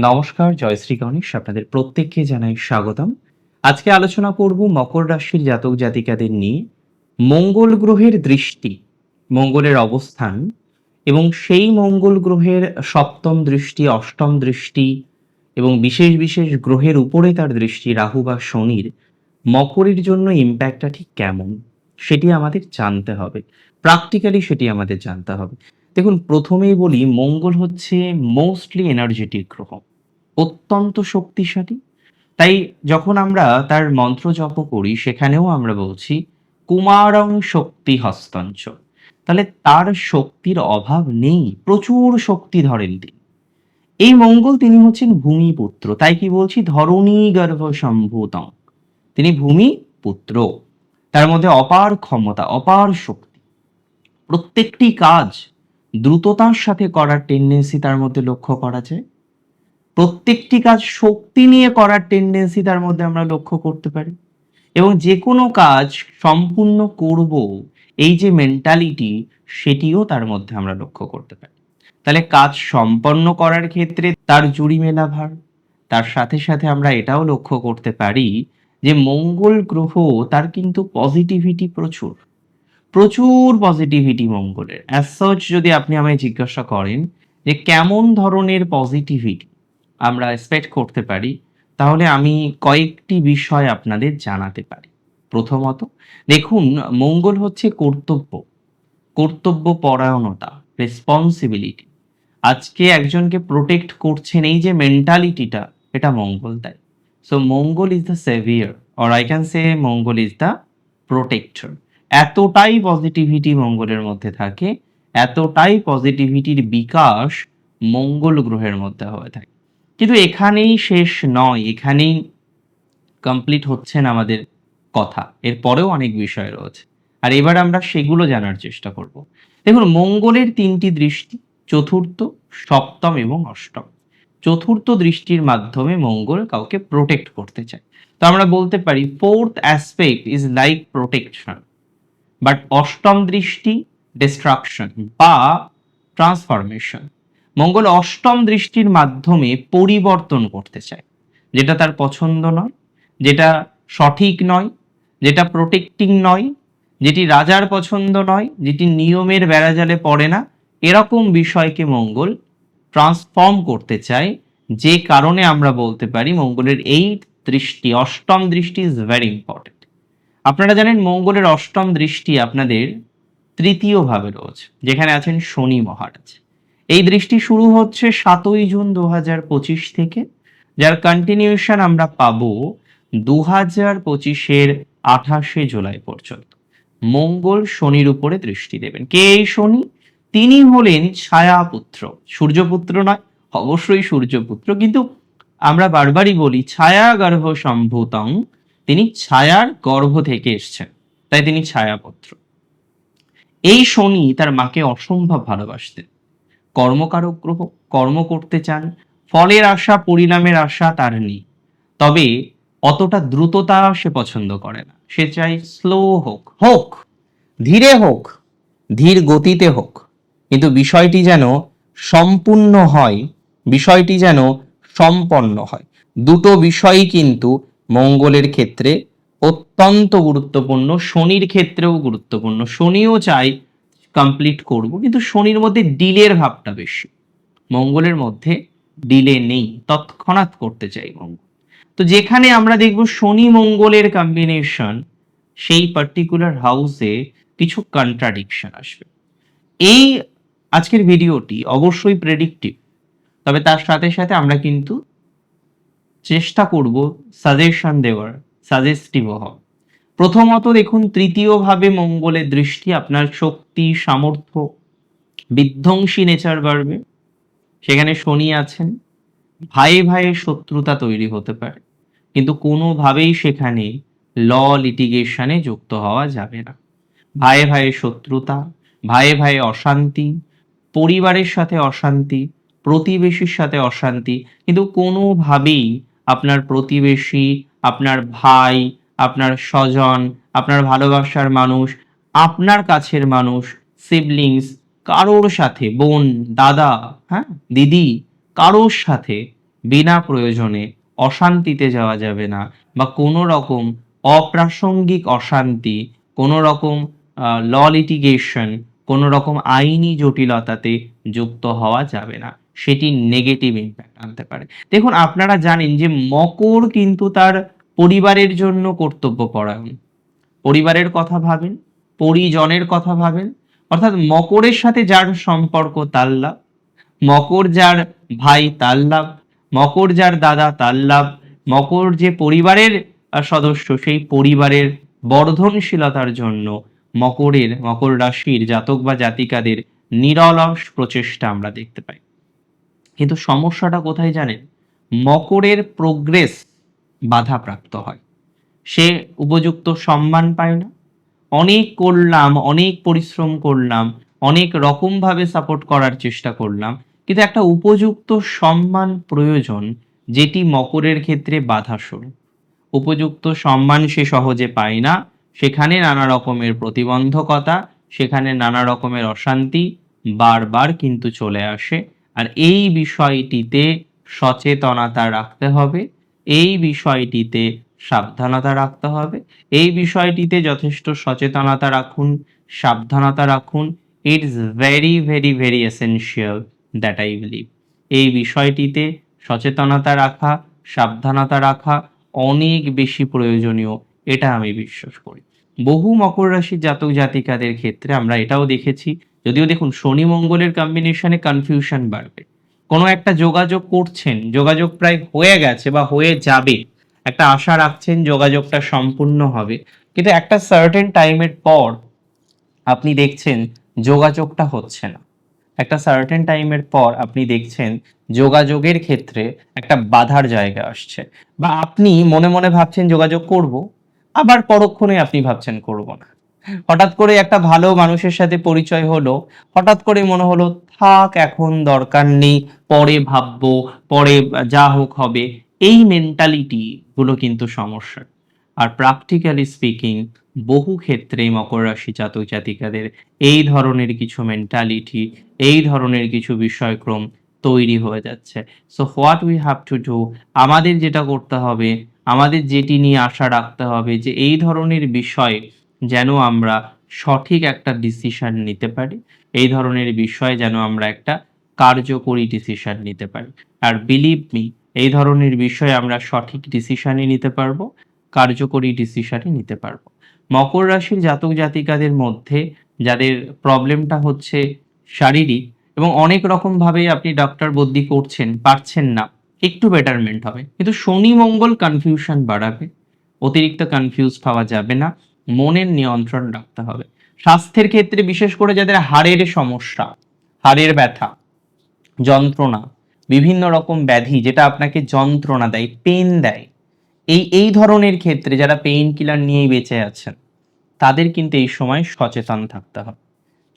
নমস্কার জয়শ্রী গণেশ, আপনাদের প্রত্যেককে জানাই স্বাগতম। আজকে আলোচনা করব মকর রাশির জাতক জাতিকাদের নিয়ে, মঙ্গল গ্রহের দৃষ্টি, মঙ্গলের অবস্থান এবং সেই মঙ্গল গ্রহের সপ্তম দৃষ্টি, অষ্টম দৃষ্টি এবং বিশেষ বিশেষ গ্রহের উপরে তার দৃষ্টি, রাহু বা শনির, মকরের জন্য ইম্প্যাক্টটা ঠিক কেমন? সেটি আমাদের জানতে হবে। প্র্যাকটিক্যালি সেটি আমাদের জানতে হবে। দেখুন, প্রথমেই বলি, মঙ্গল হচ্ছে মোস্টলি এনার্জেটিক গ্রহ। অত্যন্ত শক্তিশালী। তাই যখন আমরা তার মন্ত্র জপ করি, সেখানেও আমরা বলছি, কুমারং শক্তি হস্তঞ্চ। তাহলে তার শক্তির অভাব নেই। প্রচুর শক্তি ধরেন তিনি। এই মঙ্গল তিনি হচ্ছেন ভূমিপুত্র। তাই কি বলছি? ধরণী গর্ভ সম্ভূতং। তিনি ভূমি পুত্র তার মধ্যে অপার ক্ষমতা, অপার শক্তি। প্রত্যেকটি কাজ দ্রুততার সাথে করার টেন্ডেন্সি তার মধ্যে লক্ষ্য করা যায়। প্রত্যেকটি কাজ শক্তি নিয়ে করার টেন্ডেন্সি তার মধ্যে আমরা লক্ষ্য করতে পারি। এবং যে কোনো কাজ সম্পূর্ণ করব, এই যে মেন্টালিটি সেটিও তার মধ্যে আমরা লক্ষ্য করতে পারি। তাহলে কাজ সম্পন্ন করার ক্ষেত্রে তার জুড়ি মেলা ভার তার সাথে সাথে আমরা এটাও লক্ষ্য করতে পারি যে মঙ্গল গ্রহ, তার কিন্তু পজিটিভিটি প্রচুর। প্রচুর পজিটিভিটি মঙ্গলের। অ্যাজ যদি আপনি আমায় জিজ্ঞাসা করেন যে কেমন ধরনের পজিটিভিটি আমরা এক্সপেক্ট করতে পারি, তাহলে আমি কয়েকটি বিষয় আপনাদের জানাতে পারি। প্রথমত, দেখুন, মঙ্গল হচ্ছে কর্তব্য। কর্তব্য, পরায়ণতা রেসপন্সিবিলিটি আজকে একজনকে প্রোটেক্ট করছেন, এই যে মেন্টালিটিটা এটা মঙ্গল দেয়। So Mangal is the saviour or I can say Mangal is the protector এতটাই পজিটিভিটি মঙ্গলের মধ্যে থাকে, এতটাই পজিটিভিটির বিকাশ মঙ্গল গ্রহের মধ্যে হয়ে থাকে। কিন্তু এখানেই শেষ নয়, এখানেই কমপ্লিট হচ্ছেন আমাদের কথা। এরপরেও অনেক বিষয় রয়েছে। আর এবার আমরা সেগুলো জানার চেষ্টা করব। দেখুন, মঙ্গলের তিনটি দৃষ্টি, চতুর্থ, সপ্তম এবং অষ্টম। চতুর্থ দৃষ্টির মাধ্যমে মঙ্গল কাউকে প্রোটেক্ট করতে চায়। তো আমরা বলতে পারি fourth aspect is like protection but অষ্টম দৃষ্টি ডিস্ট্রাকশন বা ট্রান্সফরমেশন মঙ্গল অষ্টম দৃষ্টির মাধ্যমে পরিবর্তন করতে চায়। যেটা তার পছন্দ নয়, যেটা সঠিক নয়, যেটা প্রোটেক্টিং নয়, যেটি রাজার পছন্দ নয়, যেটি নিয়মের বেড়াজালে পড়ে না, এরকম বিষয়কে মঙ্গল ট্রান্সফর্ম করতে চায়। যে কারণে আমরা বলতে পারি মঙ্গলের এই দৃষ্টি, অষ্টম দৃষ্টি ইজ ভেরি ইম্পর্টেন্ট আপনারা জানেন মঙ্গলের অষ্টম দৃষ্টি আপনাদের তৃতীয় ভাবে রয়েছে, যেখানে আছেন শনি মহারাজ। এই দৃষ্টি শুরু হচ্ছে সাতই জুন দু হাজার পঁচিশ থেকে, যার কন্টিনিউশন আমরা পাব দু হাজার পঁচিশের আঠাশে জুলাই পর্যন্ত। মঙ্গল শনির উপরে দৃষ্টি দেবেন। কে এই শনি? তিনি হলেন ছায়াপুত্র। সূর্যপুত্র নয়, অবশ্যই সূর্যপুত্র, কিন্তু আমরা বারবারই বলি ছায়া গর্ভ সম্ভূতং, তিনি ছায়ার গর্ভ থেকে এসছেন, তাই তিনি ছায়াপুত্র। এই শনি তার মাকে অসম্ভব ভালোবাসতেন। কর্মকারক কর্ম করতে চান, ফলের আশা, পরিণামের আশা তার নেই। তবে অতটা দ্রুততা সে পছন্দ করে না। সে চাই স্লো হোক হোক, ধীরে হোক, ধীর গতিতে হোক। কিন্তু বিষয়টি যেন সম্পূর্ণ হয়, বিষয়টি যেন সম্পন্ন হয়। দুটো বিষয়ই কিন্তু মঙ্গলের ক্ষেত্রে অত্যন্ত গুরুত্বপূর্ণ, শনির ক্ষেত্রেও গুরুত্বপূর্ণ। শনিও চাই কমপ্লিট করব, কিন্তু শনির মধ্যে ডিলের ভাবটা বেশি। মঙ্গলের মধ্যে ডিলে নেই, তৎক্ষণাৎ করতে চাই মঙ্গল। তো যেখানে আমরা দেখব শনি মঙ্গলের কম্বিনেশন সেই পার্টিকুলার হাউসে কিছু কন্ট্রাডিকশন আসবে। এই আজকের ভিডিওটি অবশ্যই প্রেডিক্টিভ তবে তার সাথে সাথে আমরা কিন্তু চেষ্টা করব সাজেশন দেওয়ার সাজেস্টিভ হওয়া প্রথমত দেখুন, তৃতীয়ভাবে মঙ্গলের দৃষ্টি, আপনার শক্তি, সামর্থ্য, বিধ্বংসী নেচার বাড়বে। সেখানে শনি আছেন। ভাই ভাইয়ের শত্রুতা তৈরি হতে পারে। কিন্তু কোনোভাবেই সেখানে ল লিটিগেশনে যুক্ত হওয়া যাবে না। ভাইয়ে ভাইয়ের শত্রুতা ভাইয়ে ভাইয়ে অশান্তি, পরিবারের সাথে অশান্তি, প্রতিবেশীর সাথে অশান্তি, কিন্তু কোনোভাবেই আপনার প্রতিবেশী, আপনার ভাই আপনার স্বজন, আপনার ভালোবাসার মানুষ, আপনার কাছের মানুষ সিবলিংস কারোর সাথে, বোন, দাদা হ্যাঁ দিদি, কারোর সাথে বিনা প্রয়োজনে অশান্তিতে যাওয়া যাবে না বা কোনো রকম অপ্রাসঙ্গিক অশান্তি, কোনো রকম ল লিটিগেশন কোনো রকম আইনি জটিলতাতে যুক্ত হওয়া যাবে না। সেটি নেগেটিভ ইম্প্যাক্ট আনতে পারে। দেখুন, আপনারা জানেন যে মকর কিন্তু তার পরিবারের জন্য কর্তব্য পরায়ণ পরিবারের কথা ভাবেন, পরিজনের কথা ভাবেন, অর্থাৎ মকরের সাথে যার সম্পর্ক তার লাভ, মকর যার ভাই তার লাভ, মকর যার দাদা তার লাভ, মকর যে পরিবারের সদস্য সেই পরিবারের বর্ধনশীলতার জন্য মকরের, মকর রাশির জাতক বা জাতিকাদের নিরলস প্রচেষ্টা আমরা দেখতে পাই। কিন্তু সমস্যাটা কোথায় জানেন? মকরের প্রোগ্রেস বাধাপ্রাপ্ত হয়। সে উপযুক্ত সম্মান পায় না। অনেক করলাম, অনেক পরিশ্রম করলাম, অনেক রকমভাবে সাপোর্ট করার চেষ্টা করলাম, কিন্তু একটা উপযুক্ত সম্মান প্রয়োজন যেটি মকরের ক্ষেত্রে বাধা স্বরূপ উপযুক্ত সম্মান সে সহজে পায় না। সেখানে নানা রকমের প্রতিবন্ধকতা, সেখানে নানা রকমের অশান্তি বারবার কিন্তু চলে আসে। আর এই বিষয়টিতে সচেতনতা রাখতে হবে। এই বিষয়টিতে সাবধানতা রাখতে হবে। এই বিষয়টিতে যথেষ্ট সচেতনতা রাখুন, সাবধানতা রাখুন। It's very very very essential that I believe এই বিষয়টিতে সচেতনতা রাখা, সাবধানতা রাখা অনেক বেশি প্রয়োজনীয়, এটা আমি বিশ্বাস করি। বহু মকর রাশির জাতক জাতিকাদের ক্ষেত্রে আমরা এটাও দেখেছি। যদিও দেখুন, শনি মঙ্গলের কম্বিনেশনে কনফিউশন বাড়বে। কোনো একটা যোগাযোগ করছেন, যোগাযোগ প্রায় হয়ে গেছে বা হয়ে যাবে, একটা আশা রাখছেন যোগাযোগটা সম্পূর্ণ হবে। কিন্তু একটা সার্টেন টাইমের পর আপনি দেখছেন যোগাযোগটা হচ্ছে না। একটা সার্টেন টাইমের পর আপনি দেখছেন যোগাযোগের ক্ষেত্রে একটা বাধার জায়গা আসছে। বা আপনি মনে মনে ভাবছেন যোগাযোগ করব, আবার পরক্ষণে আপনি ভাবছেন করব না। হঠাৎ করে একটা ভালো মানুষের সাথে পরিচয় হলো, হঠাৎ করে মনে হলো থাক, এখন দরকার নেই, পরে ভাববো, পরে যা হোক হবে। এই মেন্টালিটি গুলো কিন্তু সমস্যা। আর প্র্যাকটিক্যালি স্পিকিং বহু ক্ষেত্রে মকর রাশি জাতক জাতিকাদের এই ধরনের কিছু মেন্টালিটি এই ধরনের কিছু বিষয়ক্রম তৈরি হয়ে যাচ্ছে। So what we have to do আমাদের যেটা করতে হবে, আমাদের যেটি নিয়ে আশা রাখতে হবে যে এই ধরনের বিষয় যেন আমরা সঠিক একটা ডিসিশন নিতে পারি। এই ধরনের বিষয়ে যেন আমরা একটা কার্যকরী ডিসিশন নিতে পারি। আর বিলিভ মি এই ধরনের বিষয়ে আমরা সঠিক ডিসিশনই নিতে পারব, কার্যকরী ডিসিশনই নিতে পারব। মকর রাশির জাতক জাতিকাদের মধ্যে যাদের প্রবলেমটা হচ্ছে শারীরিক এবং অনেক রকম ভাবে আপনি ডক্টর বদ্যি করছেন, পারছেন না, একটু বেটারমেন্ট হবে। কিন্তু শনি মঙ্গল কনফিউশন বাড়াবে, অতিরিক্ত কনফিউজ পাওয়া যাবে না। মনের নিয়ন্ত্রণ রাখতে হবে। স্বাস্থ্যের ক্ষেত্রে বিশেষ করে যাদের হাড়ের সমস্যা, হাড়ের ব্যথা, যন্ত্রণা, বিভিন্ন রকম ব্যাধি যেটা আপনাকে যন্ত্রণা দেয় পেন দেয়, এই এই ধরনের ক্ষেত্রে যারা পেইন কিলার নিয়েই বেঁচে আছেন, তাদের কিন্তু এই সময় সচেতন থাকতে হবে।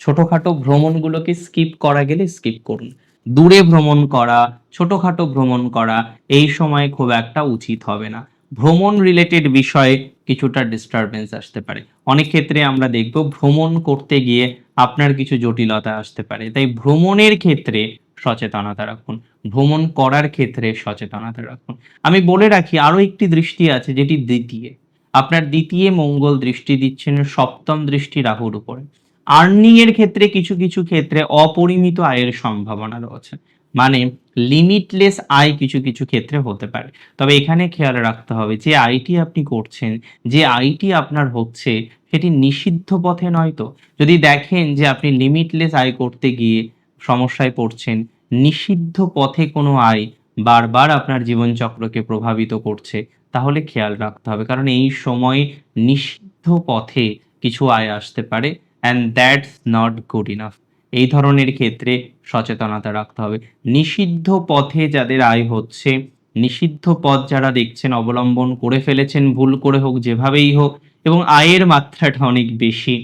ছোটখাটো ভ্রমণগুলোকে স্কিপ করা গেলে স্কিপ করুন। দূরে ভ্রমণ করা, ছোটখাটো ভ্রমণ করা, এই সময় খুব একটা উচিত হবে না। ভ্রমণ রিলেটেড বিষয়ে কিছুটা ডিস্টারবেন্স আসতে পারে। অনেক ক্ষেত্রে আমরা দেখব ভ্রমণ করতে গিয়ে আপনার কিছু জটিলতা আসতে পারে। তাই ভ্রমণের ক্ষেত্রে সচেতনতা রাখুন। ভ্রমণ করার ক্ষেত্রে সচেতনতা রাখুন। আমি বলে রাখি আরও একটি দৃষ্টি আছে যেটি দ্বিতীয়। আপনার দ্বিতীয় মঙ্গল দৃষ্টি দিচ্ছেন সপ্তম দৃষ্টি রাহুর উপরে। আর্নিং এর ক্ষেত্রে কিছু কিছু ক্ষেত্রে অপরিমিত আয়ের সম্ভাবনা রয়েছে। মানে লিমিটলেস আয় কিছু কিছু ক্ষেত্রে হতে পারে। তবে এখানে খেয়াল রাখতে হবে যে আইটি আপনি করছেন, যে আইটি আপনার হচ্ছে, সেটি নিষিদ্ধ পথে নয় তো। যদি দেখেন যে আপনি লিমিটলেস আয় করতে গিয়ে সমস্যায় পড়ছেন, নিষিদ্ধ পথে কোনো আয় বারবার আপনার জীবনচক্রকে প্রভাবিত করছে, তাহলে খেয়াল রাখতে হবে। কারণ এই সময় নিষিদ্ধ পথে কিছু আয় আসতে পারে and that's not good enough এই ধরনের ক্ষেত্রে সচেতনতা রাখতে হবে। নিষিদ্ধ পথে যাদের আয় হচ্ছে, নিষিদ্ধ পথ যারা দেখছেন, অবলম্বন করে ফেলেছেন, ভুল করে হোক যেভাবেই হোক, এবং আয়ের মাত্রাটা অনেক বেশি,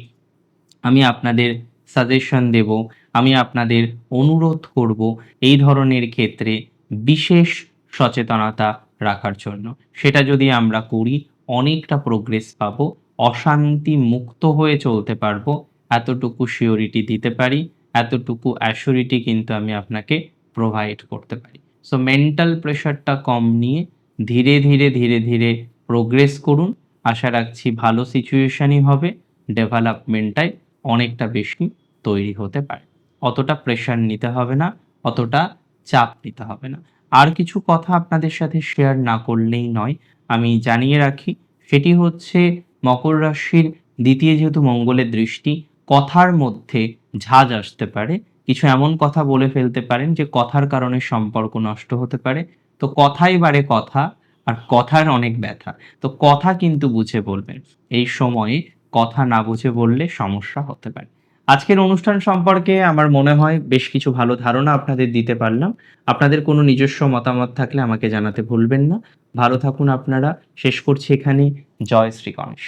আমি আপনাদের সাজেশন দেব, আমি আপনাদের অনুরোধ করব এই ধরনের ক্ষেত্রে বিশেষ সচেতনতা রাখার জন্য। সেটা যদি আমরা করি, অনেকটা প্রোগ্রেস পাবো অশান্তি মুক্ত হয়ে চলতে পারব, এতটুকু সিওরিটি দিতে পারি। এতটুকু অ্যাসিওরিটি কিন্তু আমি আপনাকে প্রোভাইড করতে পারি। সো মেন্টাল প্রেশারটা কম নিয়ে ধীরে ধীরে ধীরে ধীরে প্রোগ্রেস করুন। আশা রাখছি ভালো সিচুয়েশনই হবে ডেভেলপমেন্টটাই অনেকটা বেশি তৈরি হতে পারে। অতটা প্রেশার নিতে হবে না, অতটা চাপ নিতে হবে না। আর কিছু কথা আপনাদের সাথে শেয়ার না করলেই নয়, আমি জানিয়ে রাখি, সেটি হচ্ছে মকর রাশির দ্বিতীয় যেহেতু মঙ্গলের দৃষ্টি, কথার মধ্যে ঝাঁজ আসতে পারে, কিছু এমন কথা বলে ফেলতে পারেন যে কথার কারণে সম্পর্ক নষ্ট হতে পারে। তো কথাই বারে কথা, আর কথার অনেক ব্যথা। তো কথা কিন্তু বুঝে বলবেন, এই সময়ে কথা না বুঝে বললে সমস্যা হতে পারে। আজকের অনুষ্ঠান সম্পর্কে আমার মনে হয় বেশ কিছু ভালো ধারণা আপনাদের দিতে পারলাম। আপনাদের কোনো নিজস্ব মতামত থাকলে আমাকে জানাতে ভুলবেন না। ভালো থাকুন আপনারা। শেষ করছি এখানে। জয় শ্রী গণেশ।